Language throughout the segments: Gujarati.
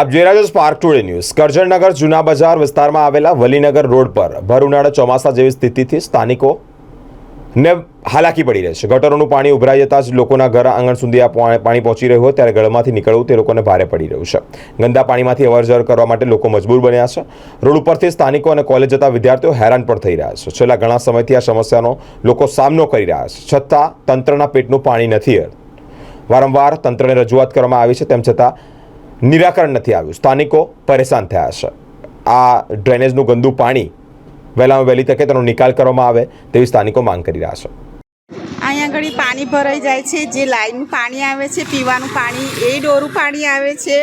આપ જોઈ રહ્યા છો સ્પાર્ક ટુડે ન્યૂઝ કરજણનગર જૂના બજાર વિસ્તારમાં આવેલા વલીનગર રોડ પર ભર ઉનાળા ચોમાસા જેવી સ્થિતિથી સ્થાનિકો ને હાલાકી પડી રહી છે. ગટરોનું પાણી ઉભરાઈ જતાં જ લોકોના ઘર આંગણ સુધી આ પાણી પહોંચી રહ્યું હોય ત્યારે ગળમાંથી નીકળવું તે લોકોને ભારે પડી રહ્યું છે. ગંદા પાણીમાંથી અવરજવર કરવા માટે લોકો મજબૂર બન્યા છે. રોડ ઉપરથી સ્થાનિકો અને કોલેજ જતા વિદ્યાર્થીઓ હેરાન પણ થઈ રહ્યા છે. છેલ્લા ઘણા સમયથી આ સમસ્યાનો લોકો સામનો કરી રહ્યા છે. છતાં તંત્રના પેટનું પાણી નથી વારંવાર તંત્રને રજૂઆત કરવામાં આવી છે. તેમ છતાં નિરાકરણ નથી આવ્યું. સ્થાનિકો પરેશાન થયા છે આ ડ્રેનેજનું ગંદુ પાણી વહેલામાં વહેલી તકે તેનો નિકાલ કરવામાં આવે તેવી સ્થાનિકો માંગ કરી રહ્યા છે. અહીંયા આગળ પાણી ભરાઈ જાય છે. જે લાઈનનું પાણી આવે છે, પીવાનું પાણી, એ ડોરું પાણી આવે છે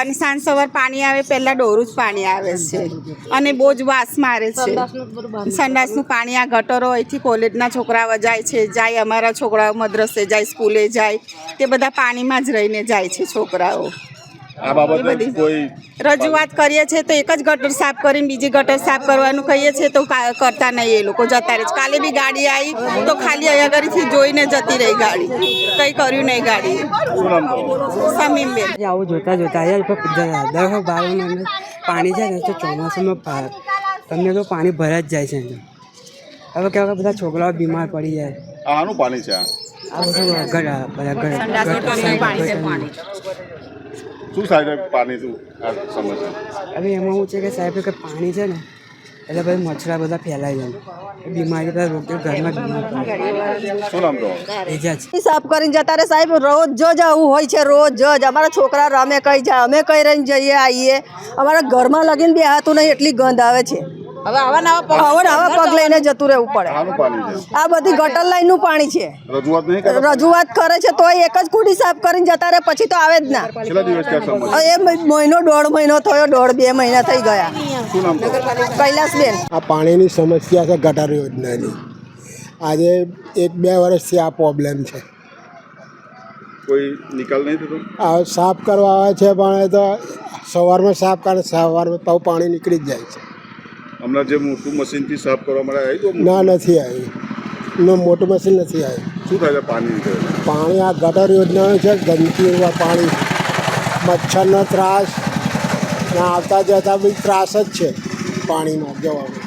અને સાંજ સવાર પાણી આવે, પહેલાં ડોરું જ પાણી આવે છે અને બહુ જ વાસ મારે છે. સંડાસનું પાણી આ ગટરો, અહીંથી કોલેજના છોકરાઓ જાય છે, જાય અમારા છોકરાઓ મદ્રસે, જાય સ્કૂલે જાય, તે બધા પાણીમાં જ રહીને જાય છે છોકરાઓ. આ બાબતે કોઈ રજૂઆત કરીએ છીએ તો એક જ ગટર સાફ કરીને બીજી ગટર સાફ કરવાનું કહીએ છીએ તો કરતા નહીં એ લોકો જતા રહે છે. કાલે બી ગાડી આવી તો ખાલી અહીંયા આગળથી જોઈને જતી રહી ગાડી. કંઈ કર્યું નહીં ગાડી સમીમબેન. આવું જોતા જોતા અહીંયા પર દર બાર પાણી છે ને તો ચોમાસામાં તમને તો પાણી ભરાઈ જ જાય છે હવે કેવા બધા છોકરાઓ બીમાર પડી જાય. આનું પાણી છે આ? બધું ઘર બધા ઘર. શું સાહેબ પાણી શું સમસ્યા હવે એમાં શું છે કે સાહેબ કે પાણી છે ને એટલે પછી મચ્છરા બધા ફેલાઈ જાય. એ બીમારી બધા રોગ ઘરમાં શું નામ છે સાફ કરીને જતા રહે સાહેબ રોજ જ આવું હોય છે રોજ જ. અમારા છોકરા રમે કઈ જાય અમે કઈ રહીને જઈએ આવીએ અમારા ઘરમાં લગીને બેહાતું નહીં એટલી ગંધ આવે છે. હવે આવા આવા પગ લઈને જતું રહેવું પડે. આ બધી ગટર લાઈનનું પાણી છે. રજૂઆત કરે? છે તો એક જ કુડી સાફ કરીને જતા રહે પછી તો આવે જ ના. હવે એ મહિનો દોઢ મહિનો થયો દોઢ બે મહિના થઈ ગયા. કૈલાસબેન. આ પાણીની સમસ્યા છે ગટર યોજનાની. આજે એક બે વર્ષથી આ પ્રોબ્લેમ છે. કોઈ નિકાલ નહીં થતો? આ સાફ કરવા આવે છે પણ એ તો સવારમાં સાફ કરે સવારમાં તો પાણી નીકળી જ જાય છે. હમણાં જે મોટું મશીનથી સાફ કરવા માટે આવી તો ના નથી આવી. નો મોટું મશીન નથી આવી. શું થાય છે પાણી પાણી આ ગટર યોજના છે ગંદકી પાણી. મચ્છરનો ત્રાસ. ને આવતા જતા બી ત્રાસ જ છે પાણીમાં જવાનું.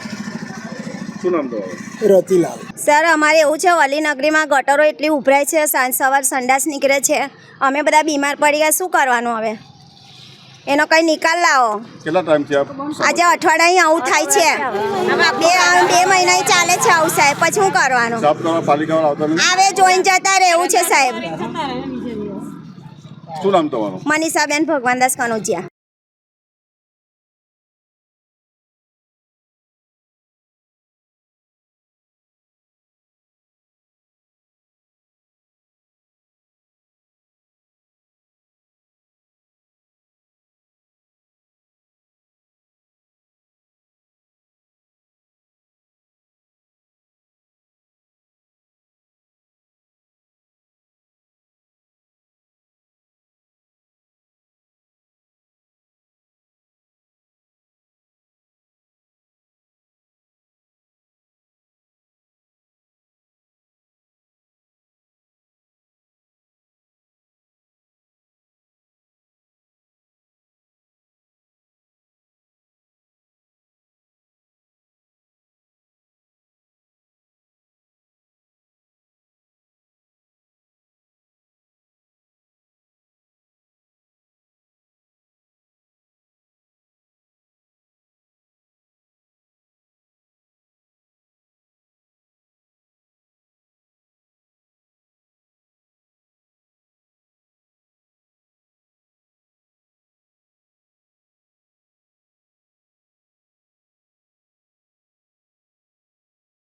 શું નામ તમારું? રતિલાલ. સર અમારે એવું છે વલીનગરીમાં ગટરો એટલી ઉભરાય છે સાંજ સવાર સંડાસ નીકળે છે. અમે બધા બીમાર પડી ગયા શું કરવાનું હવે? એનો કંઈ નિકાલ લાવો. કેટલા ટાઈમથી આપ આજે અઠવાડિયે આવું થાય છે. બે બે મહિના ચાલે છે આવું સાહેબ. પછી શું કરવાનું? સાફ કરવા પાલિકાવાળા આવતા નથી? આવે જોઈને જતા રહેવું છે સાહેબ. શું નામ તમારું? મનીષાબેન ભગવાનદાસ કનોજિયા.